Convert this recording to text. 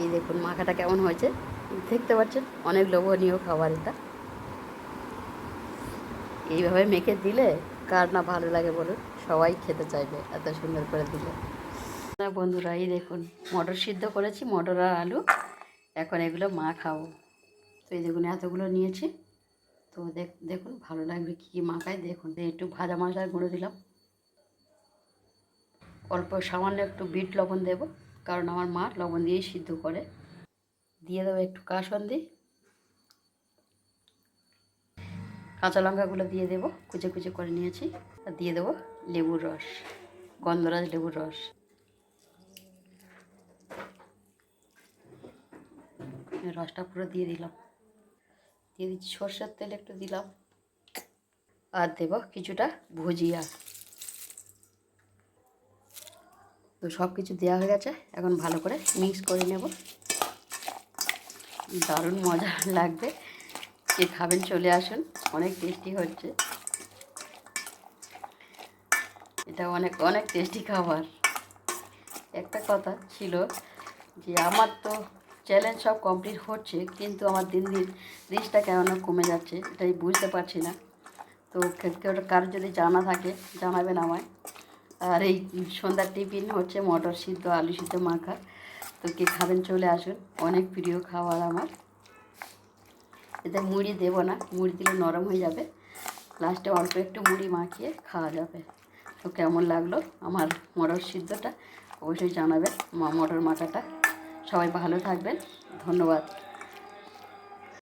এই দেখুন মাখাটা কেমন হয়েছে? দেখতে পাচ্ছেন? অনেক লোভনীয় খাবার এটা এইভাবে মেখে দিলে কার না ভালো লাগে বলুন? সবাই খেতে চাইবে এত সুন্দর করে দিলে। বন্ধুরা, এই দেখুন, মটর সিদ্ধ করেছি, মটর আর আলু। এখন এগুলো মা খাব। তো এই দেখুন, এতগুলো নিয়েছি। তো দেখ, দেখুন, ভালো লাগবে কী কী মাখায়। দেখুন একটু ভাজা মশলার গুঁড়ো দিলাম। অল্প সামান্য একটু বিট লবণ দেব। কারণ আমার মা লবণ দিয়েই সিদ্ধ করে। দিয়ে দেবো একটু কাসন্দি। কাঁচা লঙ্কাগুলো দিয়ে দেবো, কুচে কুচে করে নিয়েছি। আর দিয়ে দেবো লেবুর রস, গন্ধরাজ লেবুর রস। রসটা পুরো দিয়ে দিলাম। দিয়ে দিচ্ছি সর্ষের তেল একটু দিলাম। আর দেব কিছুটা ভুজিয়া। তো সব কিছু দেওয়া হয়ে গেছে। এখন ভালো করে মিক্স করে নেব। দারুণ মজা লাগবে। যে খাবেন চলে আসুন। অনেক টেস্টি হচ্ছে। এটা অনেক অনেক টেস্টি খাবার। একটা কথা ছিল যে আমার তো চ্যালেঞ্জ সব কমপ্লিট হচ্ছে, কিন্তু আমার দিন দিন রিচটা কেন কমে যাচ্ছে, এটাই বুঝতে পারছি না। তো কে- কেউ কারোর যদি জানা থাকে, জানাবেন আমায়। আর এই সন্ধ্যার টিফিন হচ্ছে মটর সিদ্ধ, আলু সিদ্ধ, মাখা। তো কে খাবেন চলে আসুন। অনেক প্রিয় খাবার আমার। এতে মুড়ি দেবো না, মুড়ি দিলে নরম হয়ে যাবে। লাস্টে অল্প একটু মুড়ি মাখিয়ে খাওয়া যাবে। তো কেমন লাগল আমার মটর সিদ্ধটা? অবশ্যই জানাবেন মটর মাখাটা। সবাই ভালো থাকবেন। ধন্যবাদ।